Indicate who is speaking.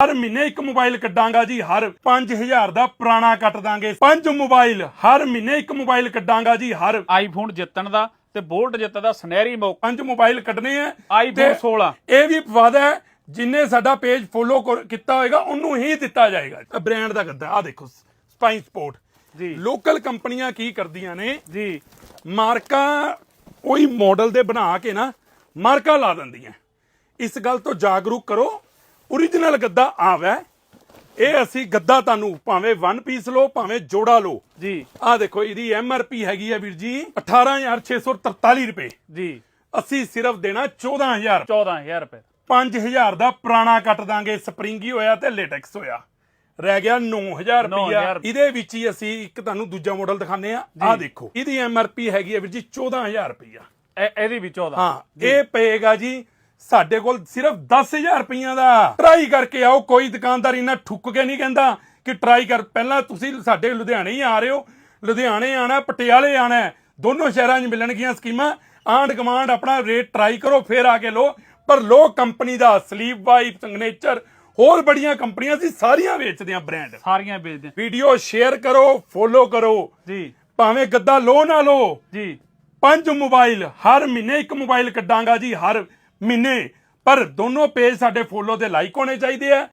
Speaker 1: ਹਰ ਮਹੀਨੇ ਇੱਕ ਮੋਬਾਈਲ ਕੱਢਾਂਗਾ ਜੀ ਹਰ 5000 ਦਾ ਪੁਰਾਣਾ ਕੱਟ ਦਾਂਗੇ। ਪੰਜ ਮੋਬਾਈਲ ਹਰ ਮਹੀਨੇ ਇੱਕ ਮੋਬਾਈਲ ਕੱਢਾਂਗਾ ਜੀ ਹਰ।
Speaker 2: ਆਈਫੋਨ ਜਿੱਤਣ ਦਾ ਤੇ ਬੋਲਟ ਜਿੱਤਣ ਦਾ ਸੁਨਹਿਰੀ ਮੌਕਾ।
Speaker 1: ਪੰਜ ਮੋਬਾਈਲ ਕੱਢਨੇ ਆ।
Speaker 2: ਆਈਫੋਨ
Speaker 1: ਤੇ
Speaker 2: 16
Speaker 1: ਇਹ ਵੀ ਵਾਦਾ ਹੈ ਜਿਨੇ ਸਾਡਾ ਪੇਜ ਫੋਲੋ ਕੀਤਾ ਹੋਏਗਾ ਉਹਨੂੰ ਹੀ ਦਿੱਤਾ ਜਾਏਗਾ। ਬ੍ਰਾਂਡ ਦਾ ਗੱਦਾ ਆ ਦੇਖੋ ਸਪਾਈਨ ਸਪੋਰਟ
Speaker 2: ਜੀ।
Speaker 1: ਲੋਕਲ ਕੰਪਨੀਆਂ ਕੀ ਕਰਦੀਆਂ ਨੇ?
Speaker 2: ਜੀ।
Speaker 1: ਮਾਰਕਾ ਉਹੀ ਮਾਡਲ ਦੇ ਬਣਾ ਕੇ ਨਾ ਮਾਰਕਾ ਲਾ ਦਿੰਦੀਆਂ। ਇਸ ਗੱਲ ਤੋਂ ਜਾਗਰੂਕ ਕਰੋ origignal ਗੱਦਾ ਆਵੇ ਇਹ ਅਸੀਂ ਗੱਦਾ ਤੁਹਾਨੂੰ ਭਾਵੇਂ ਵਨ ਪੀਸ ਲਓ ਭਾਵੇਂ ਜੋੜਾ ਲਓ।
Speaker 2: ਜੀ।
Speaker 1: ਆਹ ਦੇਖੋ ਇਹਦੀ ਐਮਆਰਪੀ ਹੈਗੀ ਆ ਵੀਰ ਜੀ 18643 ਰੁਪਏ।
Speaker 2: ਜੀ।
Speaker 1: ਅਸੀਂ ਸਿਰਫ ਦੇਣਾ 14000
Speaker 2: 14000 ਰੁਪਏ।
Speaker 1: 5000 ਦਾ ਪੁਰਾਣਾ ਕੱਟ ਦਾਂਗੇ ਸਪਰਿੰਗੀ ਹੋਇਆ ਤੇ ਲੇਟੈਕਸ ਹੋਇਆ। ਰਹਿ ਗਿਆ 9000 ਰੁਪਇਆ
Speaker 2: 9000
Speaker 1: ਇਹਦੇ ਵਿੱਚ ਹੀ ਅਸੀਂ ਇੱਕ ਤੁਹਾਨੂੰ ਦੂਜਾ ਮਾਡਲ ਦਿਖਾਣੇ ਆ ਆਹ ਦੇਖੋ ਇਹਦੀ ਐਮਆਰਪੀ ਹੈਗੀ ਆ ਵੀਰ ਜੀ 14000 ਰੁਪਇਆ
Speaker 2: ਇਹ- ਇਹਦੀ ਵੀ 14
Speaker 1: ਹਾਂ ਇਹ ਪਏਗਾ ਜੀ ਸਾਡੇ ਕੋਲ ਸਿਰਫ 10000 ਰੁਪਈਆਂ ਦਾ। ਟਰਾਈ ਕਰਕੇ ਆਓ ਕੋਈ ਦੁਕਾਨਦਾਰ ਇਹਨਾਂ ਠੁੱਕ ਕੇ ਨਹੀਂ ਕਹਿੰਦਾ ਕਿ ਟਰਾਈ ਕਰ। ਪਹਿਲਾਂ ਤੁਸੀਂ ਸਾਡੇ ਲੁਧਿਆਣੇ ਹੀ ਆ ਰਹੇ ਹੋ। ਲੁਧਿਆਣੇ ਆਣਾ ਪਟਿਆਲੇ ਆਣਾ ਦੋਨੋਂ ਸ਼ਹਿਰਾਂ 'ਚ ਮਿਲਣਗੀਆਂ ਸਕੀਮਾਂ। ਆਂਡ ਕਮਾਂਡ ਆਪਣਾ ਰੇਟ ਟਰਾਈ ਕਰੋ ਫਿਰ ਆ ਕੇ ਲੋ ਪਰ ਲੋ ਕੰਪਨੀ ਦਾ ਸਲੀਪ ਵਾਈਪ ਸਿਗਨੇਚਰ ਹੋਰ ਬੜੀਆਂ ਕੰਪਨੀਆਂ ਸੀ ਸਾਰੀਆਂ ਵੇਚਦੇ ਆ ਬ੍ਰਾਂਡ
Speaker 2: ਸਾਰੀਆਂ ਵੇਚਦੇ ਆ।
Speaker 1: ਵੀਡੀਓ ਸ਼ੇਅਰ ਕਰੋ ਫੋਲੋ ਕਰੋ।
Speaker 2: ਜੀ।
Speaker 1: ਭਾਵੇਂ ਗੱਦਾ ਲੋ ਨਾ ਲੋ।
Speaker 2: ਜੀ।
Speaker 1: ਪੰਜ ਮੋਬਾਈਲ ਹਰ ਮਹੀਨੇ ਇੱਕ ਮੋਬਾਈਲ ਕੱਢਾਂਗਾ ਜੀ ਹਰ ਮਹੀਨੇ। ਪਰ ਦੋਨੋਂ ਪੇਜ ਸਾਡੇ ਫੋਲੋ ਤੇ ਲਾਈਕ ਹੋਣੇ ਚਾਹੀਦੇ ਆ।